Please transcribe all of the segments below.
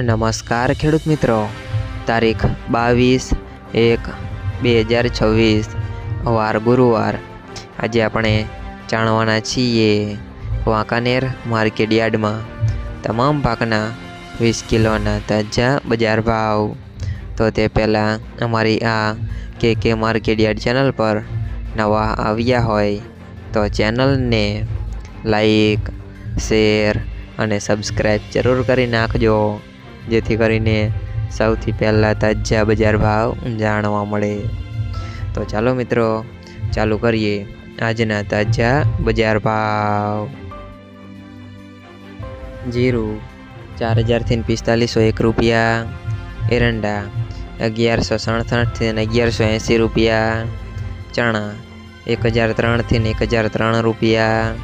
નમસ્કાર ખેડૂત મિત્રો. તારીખ બાવીસ એક બે હજાર છવ્વીસ, વાર ગુરુવાર. આજે આપણે જાણવાના છીએ વાંકાનેર માર્કેટ યાર્ડમાં તમામ પાકના વીસ કિલોના તાજા બજાર ભાવ. તો તે પહેલાં અમારી આ કે કે માર્કેટ યાર્ડ ચેનલ પર નવા આવ્યા હોય તો ચેનલને લાઈક, શેર અને સબસ્ક્રાઈબ જરૂર કરી નાખજો. જેથી કરીને સૌથી પહેલાં તાજા બજાર ભાવ જાણવા મળે. તો ચાલો મિત્રો, ચાલુ કરીએ આજના તાજા બજાર ભાવ. જીરું ચાર હજારથી પિસ્તાલીસો એક રૂપિયા, એરંડા અગિયારસો સડસઠથી અગિયારસો એંસી રૂપિયા, ચણા એક હજાર ત્રણથી એક હજાર ત્રણ રૂપિયા,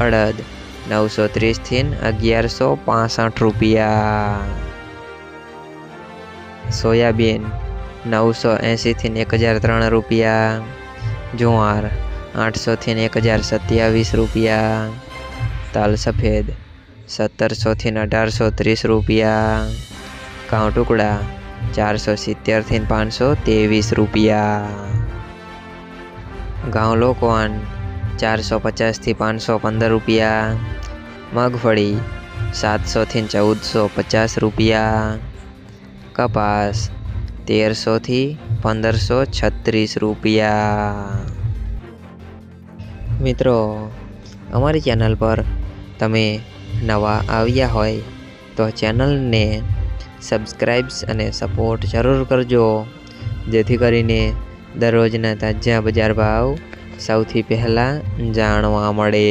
અડદ નવસો ત્રીસથી અગિયારસો પાસઠ રૂપિયા. સોયાબીન નવસો એંસીથી એક હજાર ત્રણ રૂપિયા. જુવાર આઠસોથી એક હજાર સત્યાવીસ રૂપિયા. તાલ સફેદ સત્તરસોથી અઢારસો ત્રીસ રૂપિયા. ઘઉં ટુકડા ચારસો સિત્તેરથી પાંચસો ત્રેવીસ રૂપિયા. ઘઉં લોકવાન ચારસો પચાસથી પાંચસો પંદર રૂપિયા. મગફળી સાતસોથી ચૌદસો પચાસ રૂપિયા. કપાસ તેરસોથી પંદરસો છત્રીસ રૂપિયા. મિત્રો, અમારી ચેનલ પર તમે નવા આવ્યા હોય તો ચેનલને સબસ્ક્રાઈબ્સ અને સપોર્ટ જરૂર કરજો. જેથી કરીને દરરોજના તાજા બજાર ભાવ સૌથી પહેલાં જાણવા મળે.